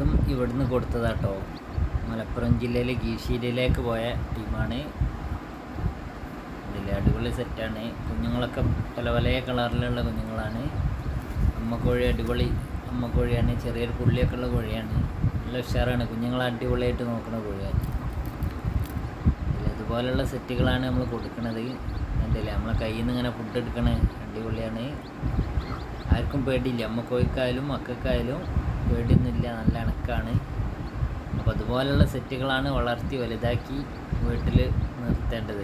ഇതും ഇവിടുന്ന് കൊടുത്തതാട്ടോ. മലപ്പുറം ജില്ലയിലെ കീശേരിയിലേക്ക് പോയ ടീമാണ്. ഇതിലെ അടിപൊളി സെറ്റാണ് കുഞ്ഞുങ്ങളൊക്കെ പല പല കളറിലുള്ള കുഞ്ഞുങ്ങളാണ്. അമ്മക്കോഴി അടിപൊളി. അമ്മക്കോഴിയാണ് ചെറിയൊരു പുള്ളിയൊക്കെ ഉള്ള കോഴിയാണ്. നല്ല ഉഷാറാണ്. കുഞ്ഞുങ്ങളെ അടിപൊളിയായിട്ട് നോക്കുന്ന കോഴിയാണ്. ഇതുപോലെയുള്ള സെറ്റുകളാണ് നമ്മൾ കൊടുക്കുന്നത് എന്തല്ലേ നമ്മളെ കയ്യിൽ നിന്ന് ഇങ്ങനെ ഫുഡ് എടുക്കണേ അടിപൊളിയാണ്. ആർക്കും പേടിയില്ല. അമ്മക്കോഴിക്കായാലും മക്കൾക്കായാലും നല്ല അപ്പോൾ അതുപോലെയുള്ള സെറ്റുകളാണ് വളർത്തി വലുതാക്കി വീട്ടിൽ നിർത്തേണ്ടത്.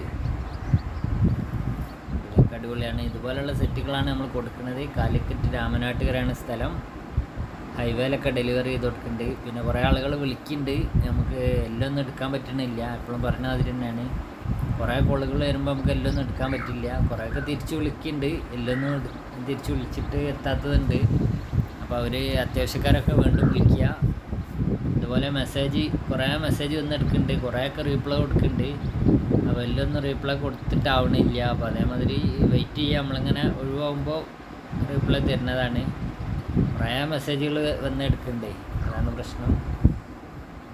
ഇതിലൊക്കെ അടിപൊളിയാണ്. ഇതുപോലെയുള്ള സെറ്റുകളാണ് നമ്മൾ കൊടുക്കുന്നത്. കാലിക്കറ്റ് രാമനാട്ടുകരാണ് സ്ഥലം. ഹൈവേയിലൊക്കെ ഡെലിവറി ചെയ്ത് കൊടുക്കുന്നുണ്ട് പിന്നെ കുറേ ആളുകൾ വിളിക്കുന്നുണ്ട്. നമുക്ക് എല്ലാം ഒന്നും എടുക്കാൻ പറ്റണില്ല. എപ്പോഴും പറഞ്ഞ മാതിരി തന്നെയാണ്. കുറേ കോളുകൾ വരുമ്പോൾ നമുക്ക് എല്ലാം ഒന്നും എടുക്കാൻ പറ്റില്ല. കുറേയൊക്കെ തിരിച്ച് വിളിക്കുന്നുണ്ട്. എല്ലാം ഒന്നും തിരിച്ച് വിളിച്ചിട്ട് എത്താത്തതുണ്ട്. അപ്പോൾ അവർ അത്യാവശ്യക്കാരൊക്കെ വീണ്ടും വിളിക്കുക. ഇതുപോലെ മെസ്സേജ് കുറേ മെസ്സേജ് വന്ന് എടുക്കുന്നുണ്ട് കുറേയൊക്കെ റീപ്ലൈ കൊടുക്കുന്നുണ്ട് അപ്പോൾ എല്ലാം ഒന്നും റീപ്ലൈ കൊടുത്തിട്ടാവണില്ല. അപ്പോൾ അതേമാതിരി വെയിറ്റ് ചെയ്യുക നമ്മളിങ്ങനെ ഒഴിവാകുമ്പോൾ റീപ്ലൈ തരുന്നതാണ്. കുറേ മെസ്സേജുകൾ വന്ന് എടുക്കുന്നുണ്ട് അതാണ് പ്രശ്നം.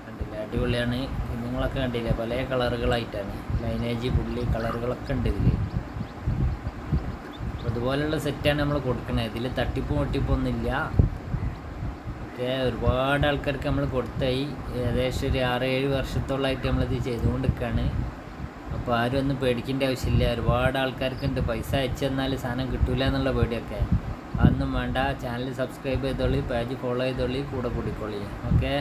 കണ്ടില്ല? അടിപൊളിയാണ്. കുഞ്ഞുങ്ങളൊക്കെ കണ്ടില്ല? പല കളറുകളായിട്ടാണ്. ലൈനേജ് പുള്ളി കളറുകളൊക്കെ ഉണ്ട് ഇതിൽ അതുപോലെയുള്ള സെറ്റാണ് നമ്മൾ കൊടുക്കുന്നത് ഇതിൽ തട്ടിപ്പും ഒട്ടിപ്പൊന്നുമില്ല ഒക്കെ ഒരുപാട് ആൾക്കാർക്ക് നമ്മൾ കൊടുത്തായി. ഏകദേശം ഒരു ആറ് ഏഴ് വർഷത്തോളമായിട്ട് നമ്മളിത് ചെയ്തുകൊണ്ടിരിക്കുകയാണ് അപ്പോൾ ആരും ഒന്നും പേടിക്കേണ്ട ആവശ്യമില്ല. ഒരുപാട് ആൾക്കാർക്കുണ്ട്. പൈസ അയച്ചു തന്നാൽ സാധനം കിട്ടൂല എന്നുള്ള പേടിയൊക്കെ. അതൊന്നും വേണ്ട. ചാനൽ സബ്സ്ക്രൈബ് ചെയ്തോളി പേജ് ഫോളോ ചെയ്തോളി കൂടെ കൂടിക്കോളി. ഓക്കെ?